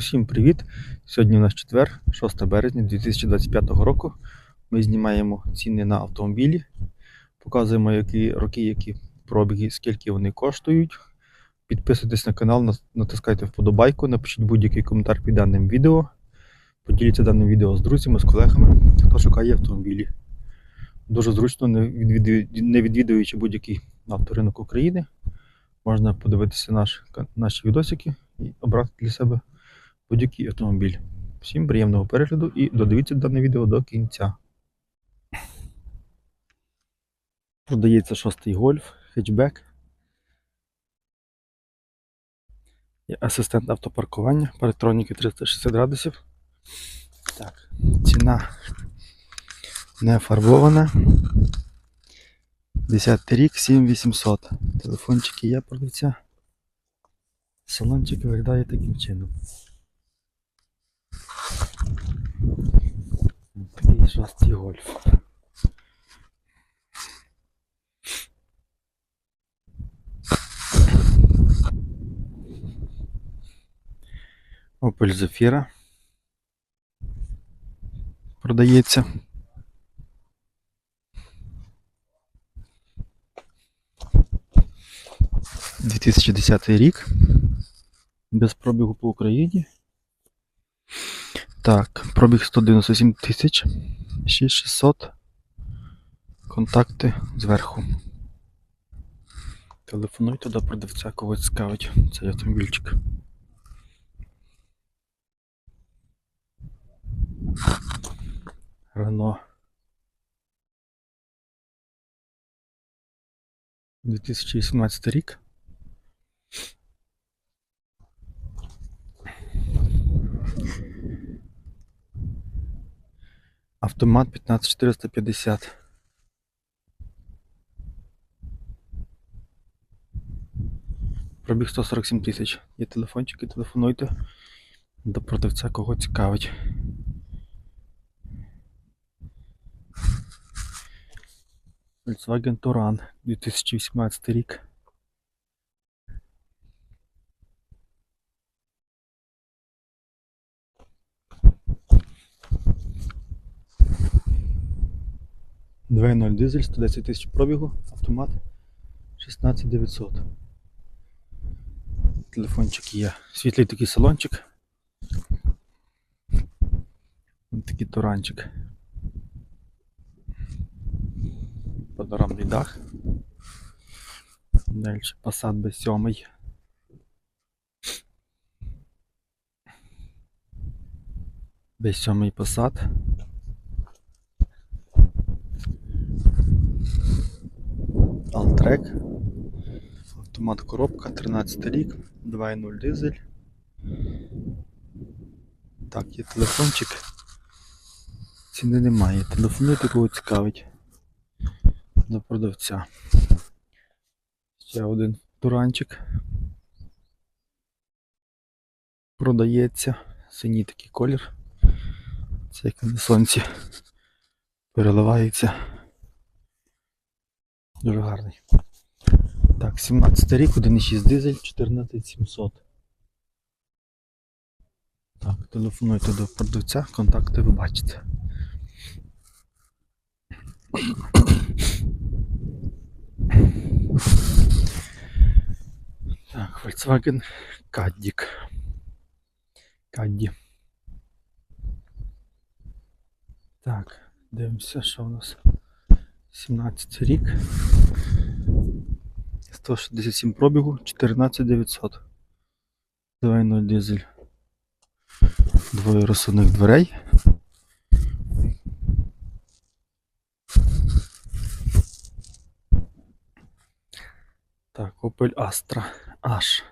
Усім привіт! Сьогодні у нас четвер, 6 березня 2025 року. Ми знімаємо ціни на автомобілі, показуємо які роки, які пробіги, скільки вони коштують. Підписуйтесь на канал, натискайте вподобайку, напишіть будь-який коментар під даним відео. Поділіться даним відео з друзями, з колегами, хто шукає автомобілі. Дуже зручно, не відвідуючи, будь-який авторинок України. Можна подивитися наш, наші відосики і обрати для себе будь-який автомобіль. Всім приємного перегляду і додивіться дане відео до кінця. Продається шостий гольф, хетчбек. Є асистент автопаркування, парктроніки 360 градусів. Так, ціна не фарбована. 10 рік, 7800. Телефончики є продавця. Салончик виглядає таким чином. Такий шостий гольф. Opel Zafira продається. Дві тисячі десятий рік. Без пробігу по Україні. Так, пробіг 197 тисяч. 6600. Контакти зверху. Телефонуйте до продавця, когось цікавить цей автомобільчик. Рено. 2018 рік. Автомат 15450. Пробіг 147 тисяч. Є телефончики, телефонуйте до продавця, кого цікавить. Volkswagen Touran 2018 рік. Двойной дизель, 110 тисяч пробігу, автомат 16900. Телефончик є. Світлий такий салончик. Такий туранчик. Панорамний дах. Далі Passat B7. B7 Passat. Алтрек. Автомат коробка, 13 рік, 2.0 дизель. Так, є телефончик. Ціни немає. Телефонуйте, кого цікавить. До продавця. Ще один туранчик. Продається. Синій такий колір. Це як на сонці. Переливається. Дуже гарний. Так, 17 рік, 1,6 дизель, 14700. Так, телефонуйте до продавця, контакти ви бачите. Так, Volkswagen Caddy. Caddy. Так, дивимося, що у нас 17 рік. 167 пробігу, 14900. 2.0 дизель. Двоє розсувних дверей. Так, Opel Astra H.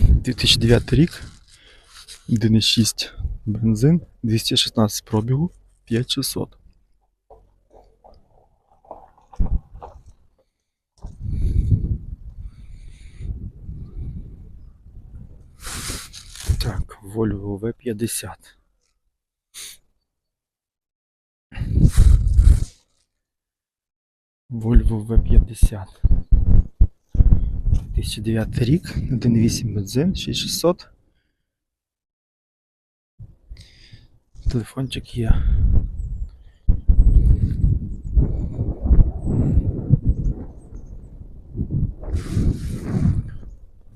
Дві рік. 1,6 бензин, 216 пробігу, 5600. Так, Volvo V50. Volvo V50. 2009 рік, 1.8 бензин, 6600. Телефончик є.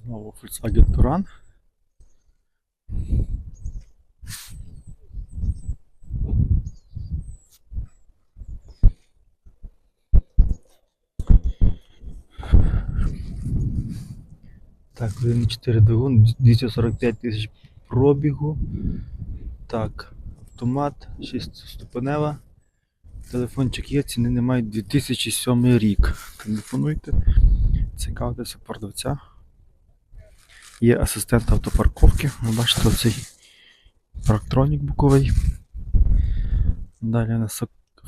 Знову Volkswagen Touran. Так, 1.4 двигун, 245 тисяч пробігу. Так, автомат, 6-ступенева. Телефончик є, ціни немає 2007 рік. Телефонуйте, цікавтеся продавця. Є асистент автопарковки. Ви бачите оцей парктронік боковий. Далі у нас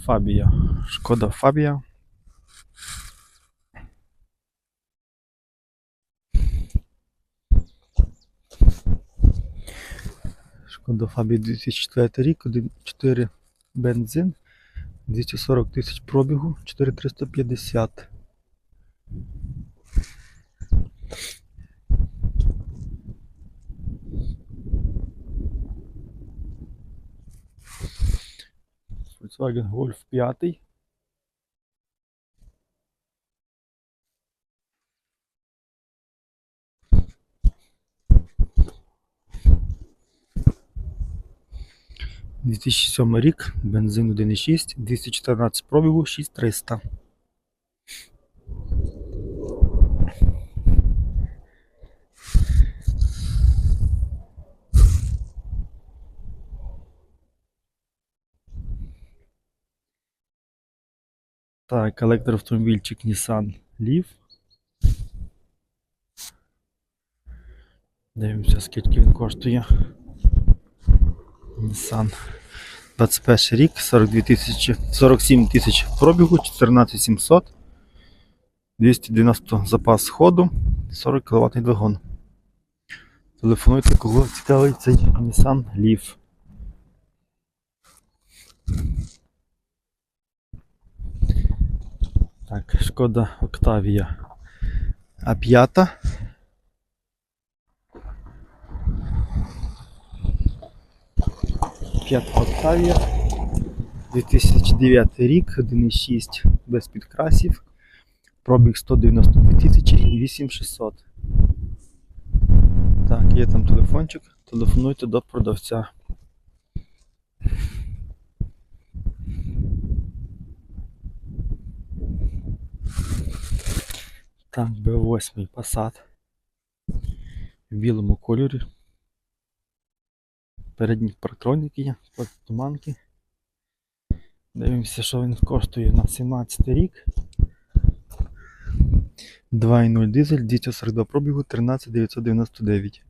Фабія. Шкода Фабія. Шкода фабі 2004 рік, 1.4 бензин, 240 тисяч пробігу, 4350. Volkswagen Golf 5. – 2007 рік, бензин 1.6, 214 пробігу, 6300. Так, електроавтомобільчик Nissan Leaf. Дивимося, скільки він коштує. Nissan. 21 рік, 42 тисячі, 47 тисяч пробігу, 14700, 290 запас ходу, 40 кВт двигун. Телефонуйте, кого цікавий цей Nissan Leaf. Так, шкода Octavia А5. П'ята Octavia. 2009 рік, 1.6 без підкрасів. Пробіг 192 тисячі 8600. Так, є там телефончик. Телефонуйте до продавця. Так, Б8 Passat в білому кольорі. Передні парктроніки є, туманки. Дивимося, що він коштує на 17 рік. 2.0 дизель, 242 пробігу, 13999.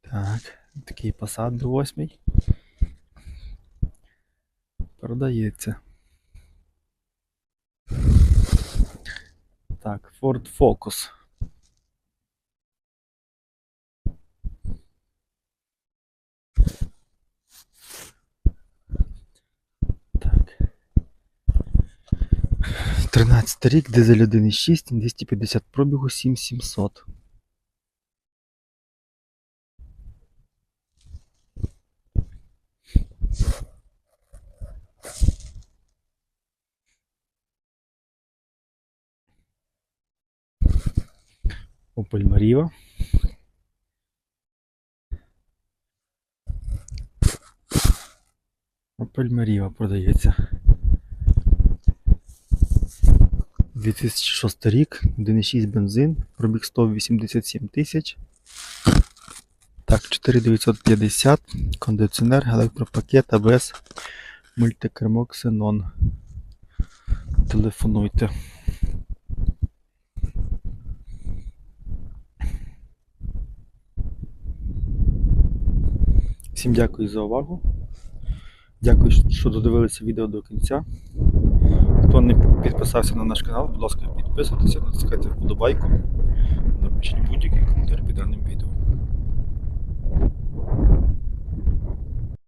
Так, такий Passat B8. Продається. Так, Ford Focus. 13 рік, дизель 1.6, 250 пробігу, 7700. Opel Mariva. Opel Mariva продається. 2006 рік, 1.6 бензин, пробіг 187 тисяч. Так, 4950, кондиціонер, електропакет, АБС, мультикермо, Xenon. Телефонуйте. Всім дякую за увагу. Дякую, що додивилися відео до кінця. Хто не підписався на наш канал, будь ласка, підписуйтеся, натискайте вподобайку, напишіть будь-який коментар під даним відео.